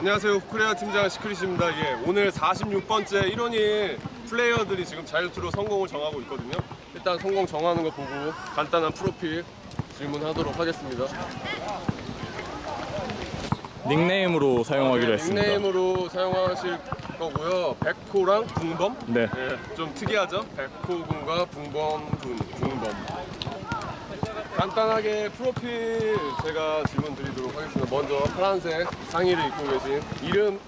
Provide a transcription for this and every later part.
안녕하세요. 코리아 팀장 시크릿입니다. 예, 오늘 46번째 1원일 플레이어들이 지금 자유투로 성공을 정하고 있거든요. 일단 성공 정하는 거 보고 간단한 프로필 질문하도록 하겠습니다. 닉네임으로 사용하기로 네, 했습니다. 닉네임으로 사용하실 거고요. 백호랑 붕범. 네. 예, 좀 특이하죠? 백호군과 붕범군, 붕범. 간단하게 프로필 제가 질문 드리도록 하겠습니다. 먼저 파란색 상의를 입고 계신 이름,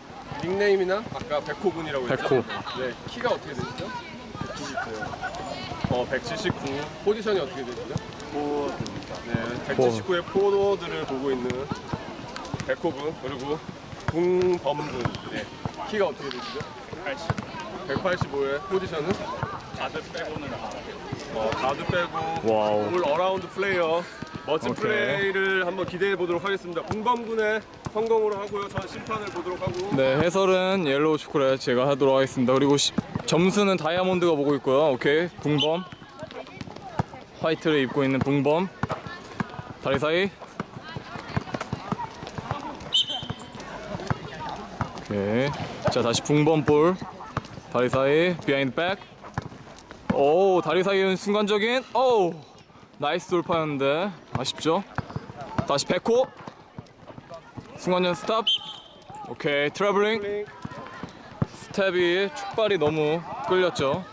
닉네임이나 아까 백호군이라고 했죠? 백호. 네, 키가 어떻게 되시죠? 179. 어, 179. 포지션이 어떻게 되시죠? 포워드입니다. 네, 179의 포워드를 보고 있는 백호군 그리고 붕범군. 네, 키가 어떻게 되시죠? 180. 185의 포지션은? 가드 빼고는 어, 가드 빼고 와우. 올 어라운드 플레이어 멋진 오케이. 플레이를 한번 기대해 보도록 하겠습니다. 붕범군의 성공으로 하고요. 전 심판을 보도록 하고 네, 해설은 옐로우 초콜릿 제가 하도록 하겠습니다. 그리고 시- 점수는 다이아몬드가 보고 있고요. 오케이, 붕범. 화이트를 입고 있는 붕범. 다리 사이. 오케이. 자, 다시 붕범 볼. 다리 사이. 비하인드 백. 오, 다리 사이는 순간적인. 오! 나이스 돌파였는데 아쉽죠? 다시 백호. 순간전 스탑. 오케이 트래블링. 스텝이 축발이 너무 끌렸죠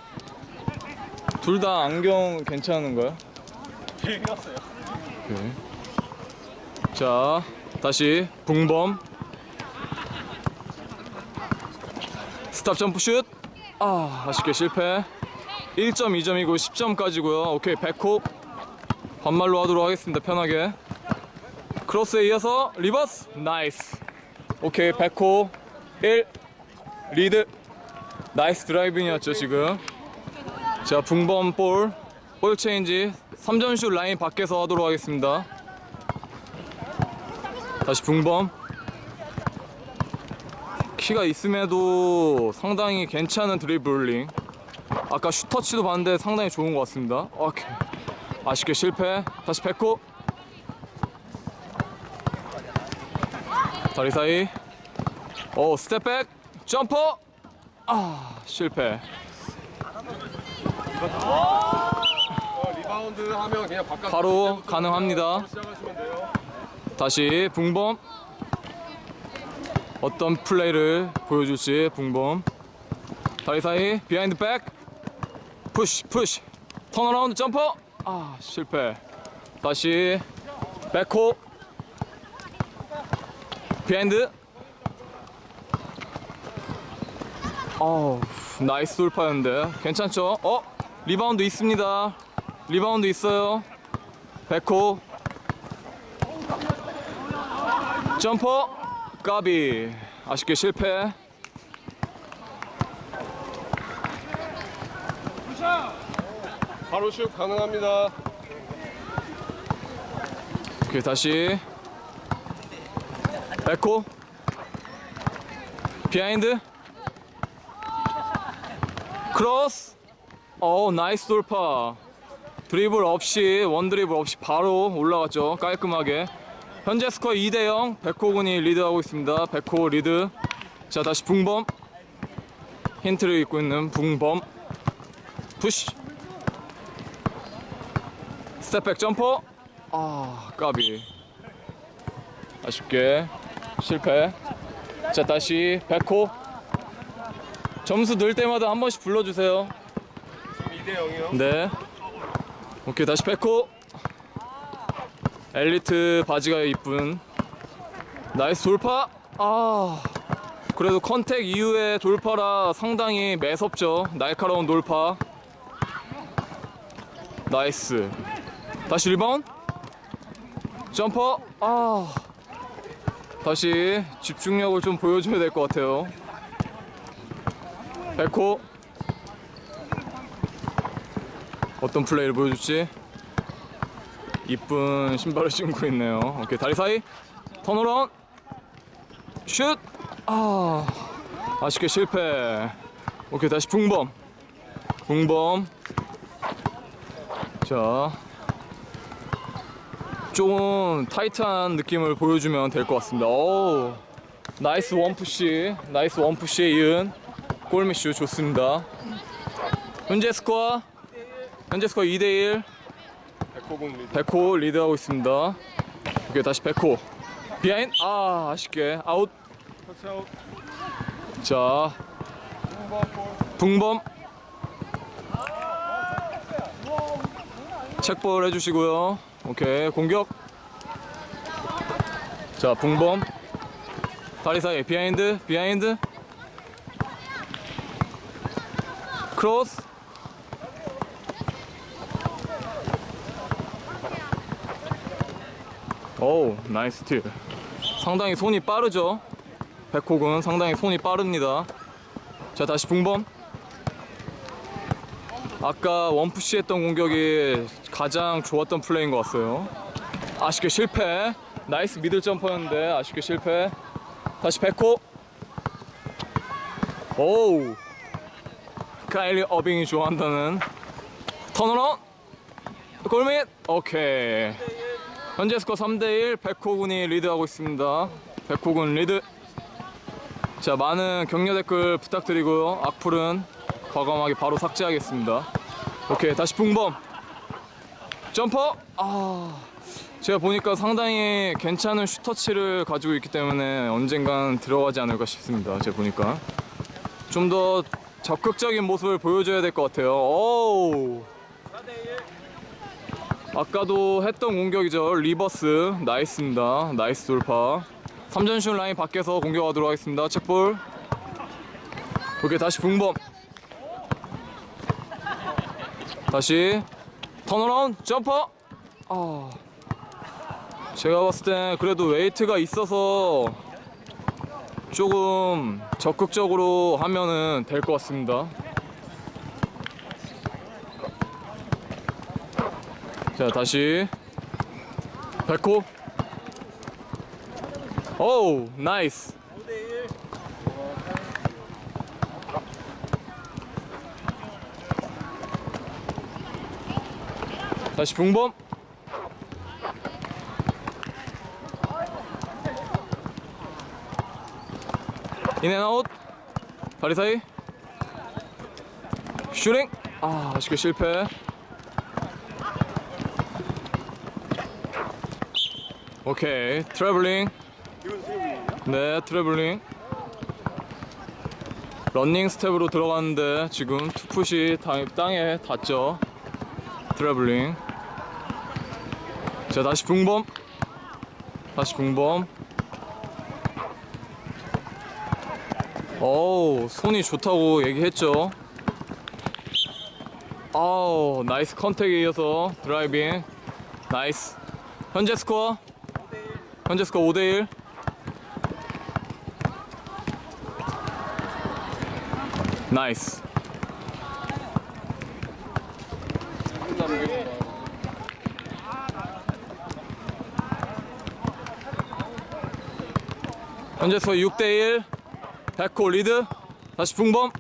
둘 다 안경 괜찮은? 오케이. 자 다시 붕범 스탑 점프슛 아 아쉽게 실패 1점 2점이고 10점까지고요. 오케이 백호. 반말로 하도록 하겠습니다 편하게. 크로스에 이어서 리버스. 나이스. 오케이 백호. 1 리드. 나이스 드라이빙이었죠 지금. 자 붕범 볼, 볼 체인지. 3점슛 라인 밖에서 하도록 하겠습니다. 다시 붕범. 키가 있음에도 상당히 괜찮은 드리블링 아까 슈터치도 봤는데 상당히 좋은 것 같습니다. 오케이. 아쉽게 실패. 다시 백호. 다리 사이. 오 스텝백. 점퍼. 아 실패. 어, 리바운드 하면 그냥 바깥 바로 가능합니다. 시작하시면 돼요. 다시 붕범. 어떤 플레이를 보여줄지 붕범. 다리 사이. 비하인드 백 푸시 푸시. 턴어라운드 점퍼. 아 실패. 다시. 백호. 비하인드. 어우 나이스 돌파였는데. 괜찮죠? 어? 리바운드 있습니다. 리바운드 있어요. 백호. 점퍼. 까비. 아쉽게 실패 바로 슛 가능합니다. 오케이 다시. 에코 비하인드. 크로스. 어 나이스 돌파. 드리블 없이 원 드리블 없이 바로 올라갔죠 깔끔하게. 현재 스코어 2대0 백호군이 리드하고 있습니다. 백호 리드. 자 다시 붕범. 힌트를 입고 있는 붕범. 푸시 스텝백 점퍼 아 까비. 아쉽게 실패. 자 다시 백호. 점수 늘 때마다 한 번씩 불러주세요 2대 0이요. 네. 오케이 다시 백호. 엘리트 바지가 이쁜. 나이스 돌파. 아 그래도 컨택 이후에 돌파라 상당히 매섭죠. 날카로운 돌파. 나이스 다시 리바운 점퍼. 아. 다시 집중력을 좀 보여줘야 될 것 같아요. 백호. 어떤 플레이를 보여줄지. 이쁜 신발을 신고 있네요. 오케이 다리 사이. 턴어라운 슛아. 아쉽게 실패. 오케이 다시 붕범. 붕범. 자 조금 타이트한 느낌을 보여주면 될 것 같습니다. 오, 나이스 원푸시 나이스 원푸시에 이은 골미슈 좋습니다 현재 스코어 현재 스코어 2대1 백호군 리드. 백호 리드하고 있습니다 오케이 다시 백호 비하인 아 아쉽게 아웃. 자. 붕범 체크볼 해주시고요 오케이 공격. 자 붕범. 다리 사이 비하인드 비하인드. 크로스. 오우 나이스 틸. 상당히 손이 빠르죠? 백호군 상당히 손이 빠릅니다. 자 다시 붕범. 아까 원푸시 했던 공격이 가장 좋았던 플레이인 것 같아요. 아쉽게 실패. 나이스 미들 점퍼였는데 아쉽게 실패. 다시 백호. 오우. 카일리 어빙이 좋아한다는 턴어런 골밑. 오케이. 현재 스코어 3대1 백호군이 리드하고 있습니다. 백호군 리드. 자 많은 격려 댓글 부탁드리고요. 악플은 과감하게 바로 삭제하겠습니다. 오케이 다시 붕범 점퍼? 아 제가 보니까 상당히 괜찮은 슈터치를 가지고 있기 때문에 언젠간 들어가지 않을까 싶습니다 제가 보니까. 좀 더 적극적인 모습을 보여줘야 될 것 같아요. 오우! 아까도 했던 공격이죠. 리버스. 나이스입니다. 나이스 돌파. 3전슛 라인 밖에서 공격하도록 하겠습니다. 체볼. 오케이 다시 붕범. 다시 턴어라운 점퍼! 아 제가 봤을 때 그래도 웨이트가 있어서 조금 적극적으로 하면은 될 것 같습니다. 자 다시. 백호. 오우 나이스 다시 붕범. 인앤아웃 다리 사이. 슈링 아 아쉽게 실패. 오케이 트래블링 네 트래블링 런닝 스텝으로 들어갔는데 지금 투풋이 당- 땅에 닿죠. 트래블링 자 다시 붕범. 다시 붕범. 어우 손이 좋다고 얘기했죠. 아우 나이스 컨택에 이어서 드라이빙. 나이스. 현재 스코어? 현재 스코어 5대1 나이스 현재 스코어 6대1 백호 리드. 다시 붕범.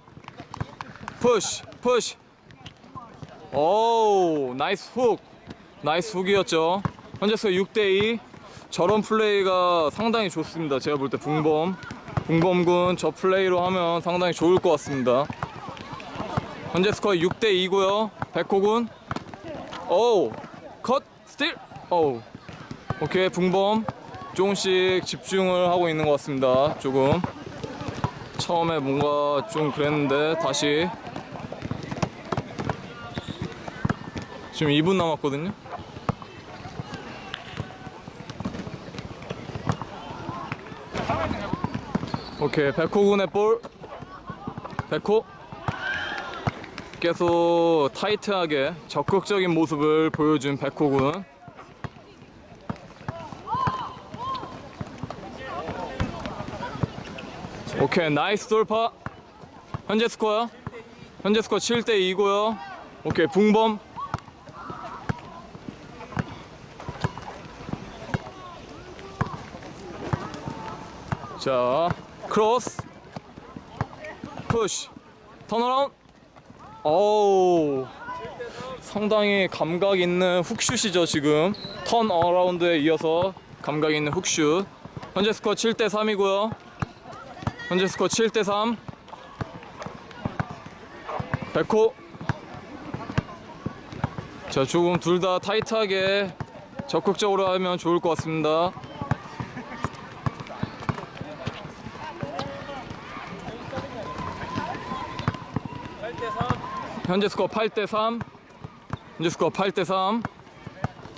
푸시 푸시 오우 나이스 훅. 나이스 훅이었죠. 현재 스코어 6대2 저런 플레이가 상당히 좋습니다. 제가 볼 때 붕범. 붕범군 저 플레이로 하면 상당히 좋을 것 같습니다. 현재 스코어 6대2고요. 백호군. 오우 컷 스틸. 오우. 오케이 붕범 조금씩 집중을 하고 있는 것 같습니다. 조금. 처음에 뭔가 좀 그랬는데 다시. 지금 2분 남았거든요. 오케이. 백호군의 볼. 백호. 계속 타이트하게 적극적인 모습을 보여준 백호군 오케이 나이스 돌파. 현재 스코어 현재 스코어 7대 2고요. 오케이 붕범. 자 크로스. 푸시 턴어라운드. 어우. 상당히 감각 있는 훅슛이죠 지금. 턴 어라운드에 이어서 감각 있는 훅슛. 현재 스코어 7대 3이고요 현재 스코어 7대 3. 백호. 자, 조금 둘 다 타이트하게 적극적으로 하면 좋을 것 같습니다. 현재 스코어 8대 3. 현재 스코어 8대 3.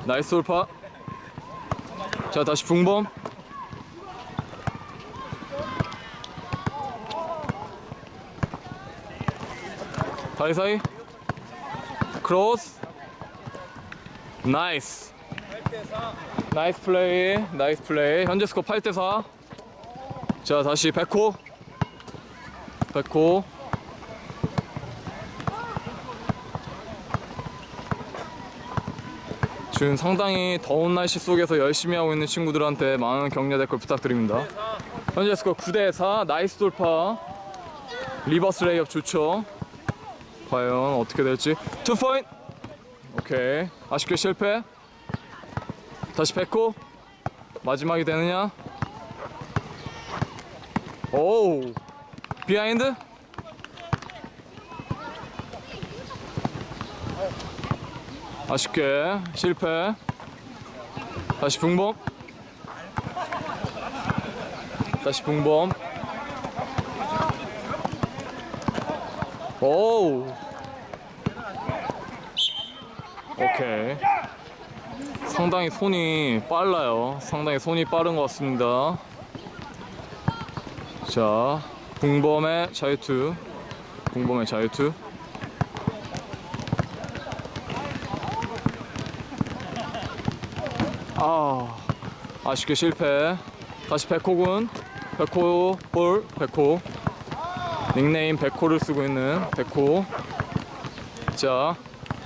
나이스 돌파. 자, 다시 붕범. 사이사이. 크로스. 나이스. 나이스 플레이. 나이스 플레이. 현재 스코어 8대 4. 자, 다시 백호. 백호. 지금 상당히 더운 날씨 속에서 열심히 하고 있는 친구들한테 많은 격려 댓글 부탁드립니다. 현재 스코어 9대 4 나이스 돌파 리버스 레이업 좋죠. 과연 어떻게 될지. 투 포인트 오케이. 아쉽게 실패. 다시 백호 마지막이 되느냐? 오우. 비하인드. 아쉽게 실패. 다시 붕범. 다시 붕범 오우. 오케이. 상당히 손이 빨라요. 상당히 손이 빠른 것 같습니다. 자 붕범의 자유투. 붕범의 자유투. 아 아쉽게 실패. 다시 백호군. 백호 볼 백호 닉네임 백호를 쓰고 있는 백호. 자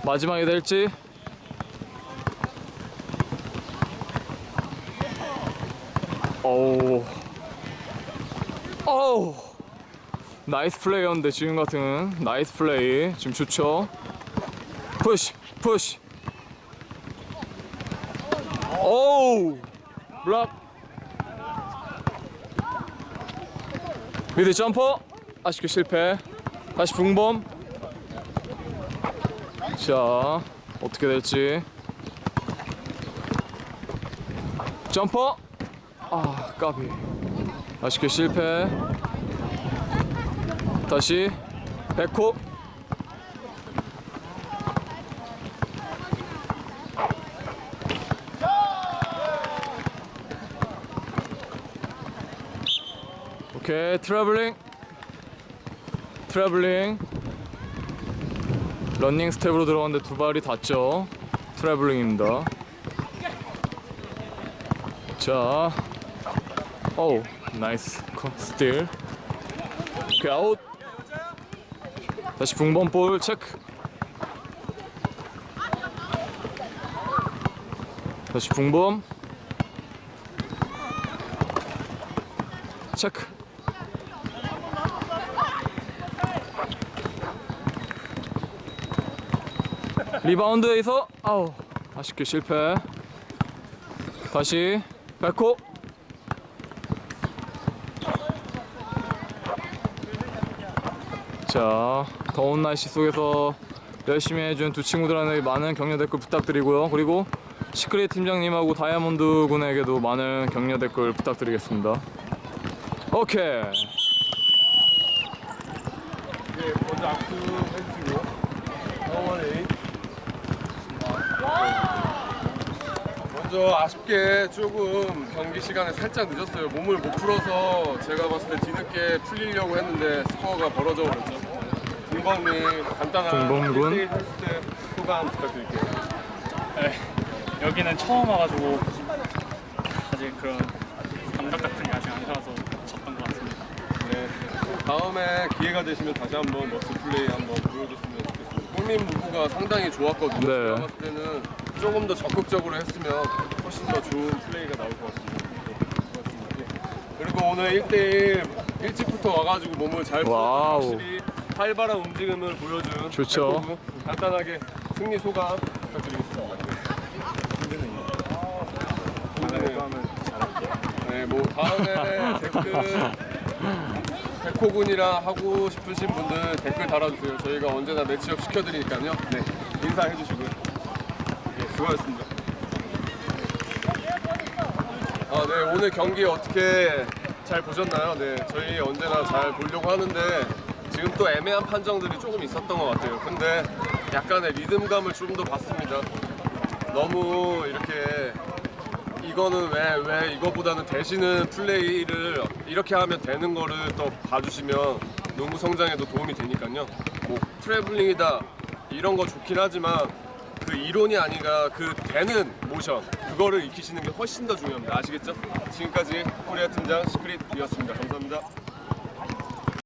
마지막이 될지? 어우. 어우. 나이스 플레이였는데 지금 같은 나이스 플레이. 지금 좋죠? 푸시 푸시. 오우. 블락. 미드 점퍼 아쉽게 실패. 다시 붕범. 자 어떻게 될지. 점퍼. 아 까비. 아쉽게 실패. 다시 백호. 오케이 트래블링 트래블링. 런닝 스텝으로 들어갔는데 두 발이 닿죠. 트래블링입니다. 자. 오우 나이스. 컷, 스틸. 오케이 아웃. 다시 붕범 볼 체크. 다시 붕범. 체크 리바운드에서 아우 아쉽게 실패. 다시 백호. 자 더운 날씨 속에서 열심히 해준 두 친구들한테 많은 격려 댓글 부탁드리고요. 그리고 시크릿 팀장님하고 다이아몬드 군에게도 많은 격려 댓글 부탁드리겠습니다. 오케이. 네, 먼저주시고 어머니 먼저 아쉽게 조금 경기 시간에 살짝 늦었어요. 몸을 못 풀어서 제가 봤을 때 뒤늦게 풀리려고 했는데 스코어가 벌어져 버렸죠. 동범님 간단한 동범군. 1대1 했을 때 소감 부탁드릴게요. 네, 여기는 처음 와가지고 아직 그런 감각 같은 게 아직 안 살아서 졌던 것 같습니다. 네. 다음에 기회가 되시면 다시 한번 멋진 플레이 한번 보여줬으면 좋겠습니다. 골민 문구가 상당히 좋았거든요. 네. 제가 봤을 때는 조금 더 적극적으로 했으면 훨씬 더 좋은 플레이가 나올 것 같습니다. 네. 그리고 오늘 1대1 일찍부터 와가지고 몸을 잘 풀어서 와우. 확실히 활발한 움직임을 보여준 좋죠. 백호구. 간단하게 승리 소감 부탁드리겠습니다. 힘드네요. 네, 뭐 다음에 댓글 백호군이랑 하고 싶으신 분들 댓글 달아주세요. 저희가 언제나 매치업 시켜드리니까요. 네, 인사해 주시고요. 네, 수고하셨습니다. 아, 네, 오늘 경기 어떻게 잘 보셨나요? 네, 저희 언제나 잘 보려고 하는데 지금 또 애매한 판정들이 조금 있었던 것 같아요. 근데 약간의 리듬감을 좀 더 봤습니다. 너무 이렇게 이거는 왜, 왜 이거보다는 대신은 플레이를 이렇게 하면 되는 거를 또 봐주시면 농구 성장에도 도움이 되니까요. 뭐 트래블링이다 이런 거 좋긴 하지만 그 이론이 아니라 그 되는 모션 그거를 익히시는 게 훨씬 더 중요합니다. 아시겠죠? 지금까지 코리아 팀장 시크릿이었습니다. 감사합니다.